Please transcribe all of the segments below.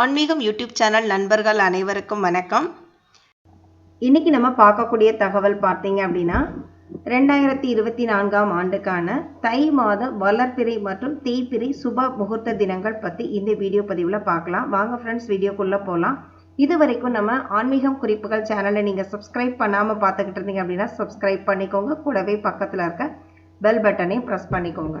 ஆன்மீகம் YouTube channel நண்பர்கள் அனைவருக்கும் வணக்கம். இன்னைக்கு நம்ம பார்க்கக்கூடிய தகவல் பார்த்தீங்க அப்படின்னா ரெண்டாயிரத்தி இருபத்தி நான்காம் ஆண்டுக்கான தை மாத வளர்பிறை மற்றும் தேய்பிறை சுப முகூர்த்த தினங்கள் பற்றி இந்த வீடியோ பதிவில் பார்க்கலாம். வாங்க ஃப்ரெண்ட்ஸ் வீடியோக்குள்ளே போகலாம் இது வரைக்கும் நம்ம ஆன்மீகம் குறிப்புகள் சேனலை நீங்கள் சப்ஸ்கிரைப் பண்ணாமல் பார்த்துக்கிட்டு இருந்தீங்க அப்படின்னா சப்ஸ்கிரைப் பண்ணிக்கோங்க. கூடவே பக்கத்தில் இருக்க பெல் பட்டனையும் ப்ரெஸ் பண்ணிக்கோங்க.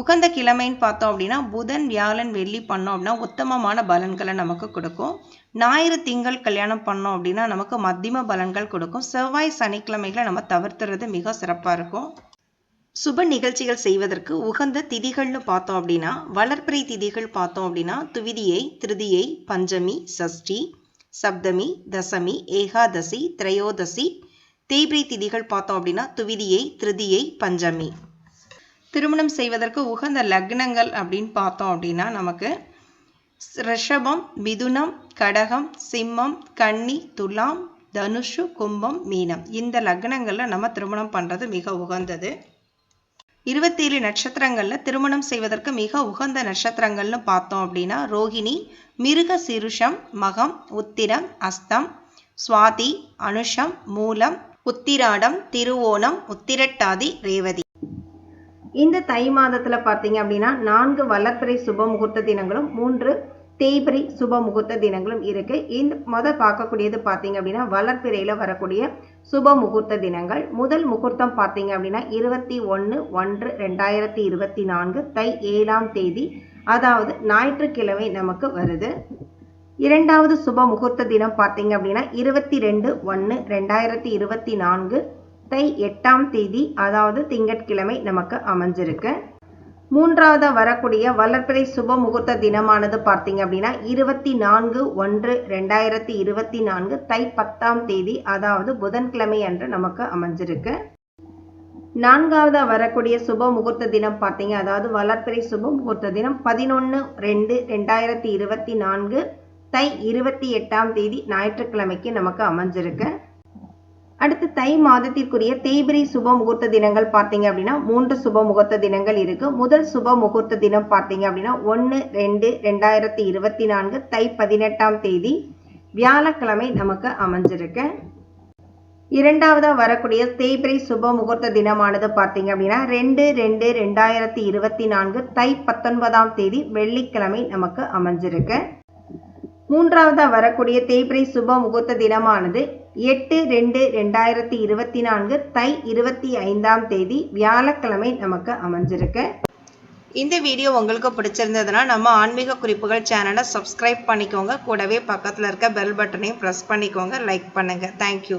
உகந்த கிழமைன்னு பார்த்தோம் அப்படின்னா புதன் வியாழன் வெள்ளி பண்ணோம் அப்படின்னா உத்தமமான பலன்களை நமக்கு கொடுக்கும். ஞாயிறு திங்கள் கல்யாணம் பண்ணோம் அப்படின்னா நமக்கு மத்தியம பலன்கள் கொடுக்கும். செவ்வாய் சனிக்கிழமைகளை நம்ம தவிர்த்துறது மிக சிறப்பாக இருக்கும். சுப நிகழ்ச்சிகள் செய்வதற்கு உகந்த திதிகள்னு பார்த்தோம் அப்படின்னா வளர்ப்பிறை திதிகள் பார்த்தோம் அப்படின்னா துவிதியை திருதியை பஞ்சமி சஷ்டி சப்தமி தசமி ஏகாதசி திரையோதசி தேய்பிரை திதிகள் பார்த்தோம் அப்படின்னா துவிதியை திருதியை பஞ்சமி. திருமணம் செய்வதற்கு உகந்த லக்னங்கள் அப்படின்னு பார்த்தோம் அப்படின்னா நமக்கு ரிஷபம் மிதுனம் கடகம் சிம்மம் கன்னி துலாம் தனுஷு கும்பம் மீனம். இந்த லக்னங்களில் நம்ம திருமணம் பண்ணுறது மிக உகந்தது. இருபத்தேழு நட்சத்திரங்களில் திருமணம் செய்வதற்கு மிக உகந்த நட்சத்திரங்கள்னு பார்த்தோம் அப்படின்னா ரோகிணி மிருக சிருஷம் மகம் உத்திரம் அஸ்தம் சுவாதி அனுஷம் மூலம் உத்திராடம் திருவோணம் உத்திரட்டாதி ரேவதி. இந்த தை மாதத்தில் பார்த்தீங்க அப்படின்னா நான்கு வளர்ப்பிறை சுப முகூர்த்த தினங்களும் மூன்று தேய்பிரி சுப முகூர்த்த தினங்களும் இருக்குது இந்த முத பார்க்கக்கூடியது பார்த்தீங்க அப்படின்னா வளர்ப்பிறையில் வரக்கூடிய சுப முகூர்த்த தினங்கள். முதல் முகூர்த்தம் பார்த்தீங்க அப்படின்னா இருபத்தி ஒன்று ஒன்று ரெண்டாயிரத்தி இருபத்தி நான்கு தை ஏழாம் தேதி. அதாவது ஞாயிற்றுக்கிழமை நமக்கு வருது. இரண்டாவது சுப முகூர்த்த தினம் பார்த்தீங்க அப்படின்னா இருபத்தி ரெண்டு ஒன்று ரெண்டாயிரத்தி இருபத்தி நான்கு தை எட்டாம் தேதி அதாவது திங்கட்கிழமை நமக்கு அமைஞ்சிருக்கு. மூன்றாவது வரக்கூடிய வளர்ப்பிறை சுப முகூர்த்த தினமானது பார்த்தீங்க அப்படின்னா இருபத்தி நான்கு ஒன்று ரெண்டாயிரத்தி இருபத்தி நான்கு தை பத்தாம் தேதி அதாவது புதன்கிழமை அன்று நமக்கு அமைஞ்சிருக்கு. நான்காவது வரக்கூடிய சுப முகூர்த்த தினம் பார்த்தீங்க அதாவது வளர்ப்பிறை சுப முகூர்த்த தினம் பதினொன்று ரெண்டு ரெண்டாயிரத்தி இருபத்தி நான்கு தை இருபத்தி எட்டாம் தேதி ஞாயிற்றுக்கிழமைக்கு நமக்கு அமைஞ்சிருக்கு. அடுத்து தை மாதத்திற்குரிய தேய்பிரை சுப முகூர்த்த தினங்கள் பார்த்தீங்க அப்படின்னா மூன்று சுப முகூர்த்த தினங்கள் இருக்கு. முதல் சுப முகூர்த்த தினம் பார்த்தீங்க அப்படின்னா ஒன்று ரெண்டு ரெண்டாயிரத்தி இருபத்தி நான்கு தை பதினெட்டாம் தேதி வியாழக்கிழமை நமக்கு அமைஞ்சிருக்கு. இரண்டாவதா வரக்கூடிய தேய்பிரை சுப முகூர்த்த தினமானது பார்த்தீங்க அப்படின்னா ரெண்டு ரெண்டு ரெண்டாயிரத்தி இருபத்தி நான்கு தை பத்தொன்பதாம் தேதி வெள்ளிக்கிழமை நமக்கு அமைஞ்சிருக்கு. மூன்றாவதாக வரக்கூடிய தேய்பிரை சுப முகூர்த்த தினமானது எட்டு ரெண்டு ரெண்டாயிரத்தி இருபத்தி நான்கு தை இருபத்தி ஐந்தாம் தேதி வியாழக்கிழமை நமக்கு அமைஞ்சிருக்கு. இந்த வீடியோ உங்களுக்கு பிடிச்சிருந்ததுன்னா நம்ம ஆன்மீக குறிப்புகள் சேனலை சப்ஸ்கிரைப் பண்ணிக்கோங்க. கூடவே பக்கத்தில் இருக்க பெல் பட்டனையும் ப்ரெஸ் பண்ணிக்கோங்க. லைக் பண்ணுங்கள் தேங்க்யூ